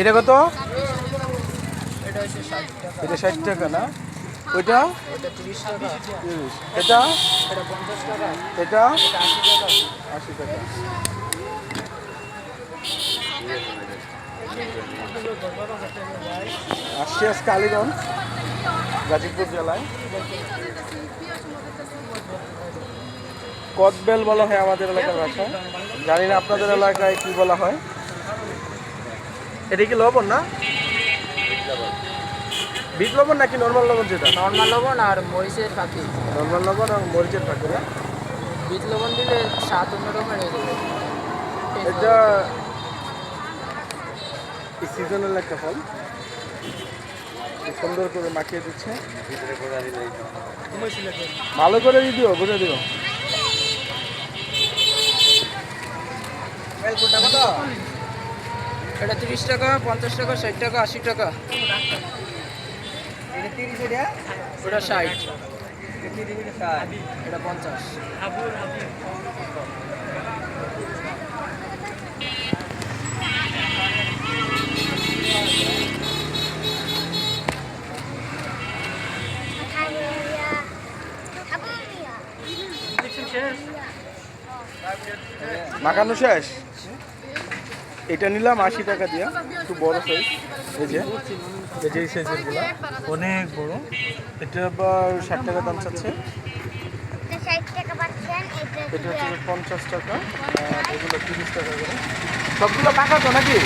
এটা কত? এটা ষাট টাকা। এটা না? ওইটা? এটা এটা? আশি টাকা। আসছি আজ কালীগঞ্জ গাজীপুর জেলায়। কদবেল বলা হয় আমাদের এলাকার ভাষায় জানি না আপনাদের এলাকায় কি বলা হয়। এটা কি লবণ না? বিট লবণ নাকি নর্মাল লবণ যেটা? নর্মাল লবণ আর মরিচের পাখি নর্মাল লবণ আর মরিচের থাকে না? বিট লবণ দিলে স্বাদ অন্যরকম হয়ে যাবে। এটা সিজনাল একটা ফল। সুন্দর করে মাখিয়ে দিচ্ছে। ভালো করে দিয়ে দিও বুঝে দিও। এটা তিরিশ টাকা পঞ্চাশ টাকা ষাট টাকা আশি টাকা। ওটা ষাট। এটা পঞ্চাশ। মাখানো শেষ? এটা নিলাম আশি টাকা দিয়ে একটু বড় সাইজ এই যে এই যে এই সাইজেরগুলো অনেক বড়। এটা আবার ষাট টাকা দাম চাচ্ছে। ষাট টাকা পাচ্ছেন এটা হচ্ছে পঞ্চাশ টাকা আর এগুলো তিরিশ টাকা করে। সবগুলো পাকা তো নাকি?